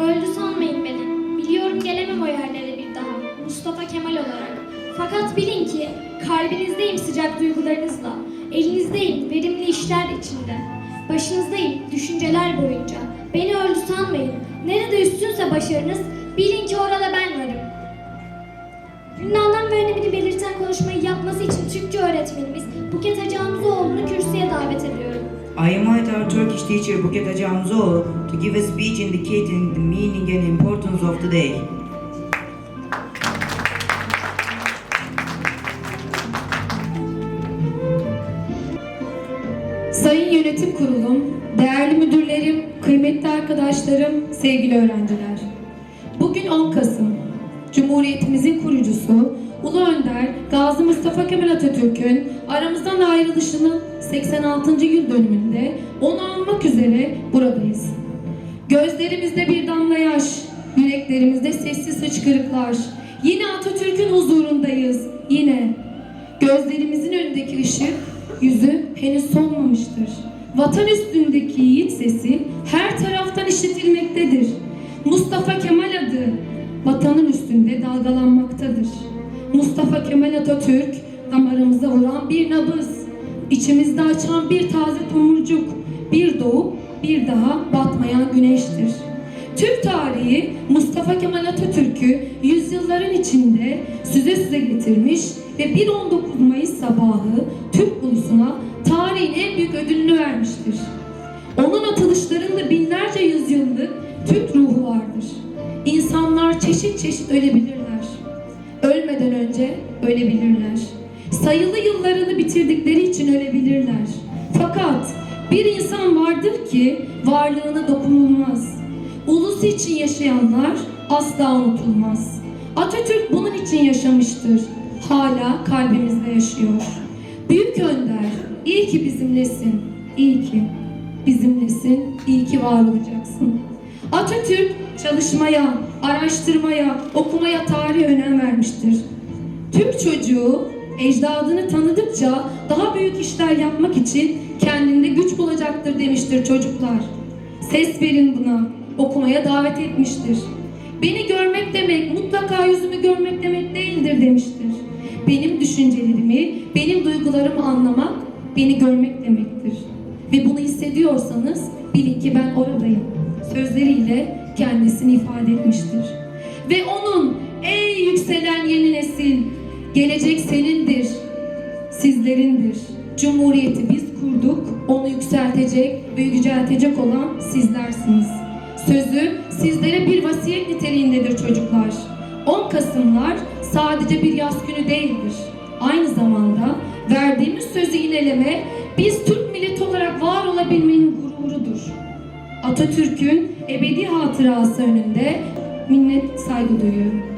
Öldü sanmayın beni. Biliyorum gelemem o yerlere bir daha. Mustafa Kemal olarak. Fakat bilin ki kalbinizdeyim sıcak duygularınızla. Elinizdeyim verimli işler içinde. Başınızdayım düşünceler boyunca. Beni öldü sanmayın. Nerede üstünse başarınız bilin ki orada ben varım. Anlam ve önemini belirten konuşmayı yapması için Türkçe öğretmenimiz Buket Hacı Hamzoğlu'nu kürsüye davet ediyorum. I invite our Turkish teacher Buket Hacı Hamzoğlu to give a speech indicating the meaning and importance of the day. Sayın Yönetim Kurulum, değerli müdürlerim, kıymetli arkadaşlarım, sevgili öğrenciler. Bugün 10 Kasım, Cumhuriyetimizin kurucusu Ulu Önder Gazi Mustafa Kemal Atatürk'ün aramızdan ayrılışının 86. yıl dönümünde onu anmak üzere buradayız. Gözlerimizde bir damla yaş, yüreklerimizde sessiz hıçkırıklar. Yine Atatürk'ün huzurundayız, yine. Gözlerimizin önündeki ışık, yüzü henüz solmamıştır. Vatan üstündeki yiğit sesi her taraftan işitilmektedir. Mustafa Kemal adı vatanın üstünde dalgalanmaktadır. Mustafa Kemal Atatürk damarımıza vuran bir nabız, içimizde açan bir taze tomurcuk, bir doğup bir daha batmayan güneştir. Türk tarihi Mustafa Kemal Atatürk'ü yüzyılların içinde süze süze getirmiş ve 1 19 Mayıs sabahı Türk ulusuna tarihin en büyük ödülünü vermiştir. Onun atılışlarında binlerce yüzyıllık Türk ruhu vardır. İnsanlar çeşit çeşit ölebilirler. Ölmeden önce ölebilirler. Sayılı yıllarını bitirdikleri için ölebilirler. Fakat bir insan vardır ki varlığına dokunulmaz. Ulusu için yaşayanlar asla unutulmaz. Atatürk bunun için yaşamıştır. Hala kalbimizde yaşıyor. Büyük Önder, iyi ki bizimlesin. İyi ki bizimlesin. İyi ki var olacaksın. Atatürk çalışmaya, araştırmaya, okumaya, tarihe önem vermiştir. Türk çocuğu ecdadını tanıdıkça daha büyük işler yapmak için kendinde güç bulacaktır demiştir çocuklar. Ses verin buna, okumaya davet etmiştir. Beni görmek demek mutlaka yüzümü görmek demek değildir demiştir. Benim düşüncelerimi, benim duygularımı anlamak, beni görmek demektir. Ve bunu hissediyorsanız bilin ki ben oradayım. Sözleriyle kendisini ifade etmiştir. Ve onun ey yükselen yeni nesil, gelecek senindir, sizlerindir. Cumhuriyeti biz kurduk, onu yükseltecek ve yüceltecek olan sizlersiniz. Sözü sizlere bir vasiyet niteliğindedir çocuklar. 10 Kasımlar sadece bir yaz günü değildir. Aynı zamanda verdiğimiz sözü ineleme biz Türk milleti olarak var olabilmenin gururudur. Atatürk'ün ebedi hatırası önünde minnet saygı duyuyorum.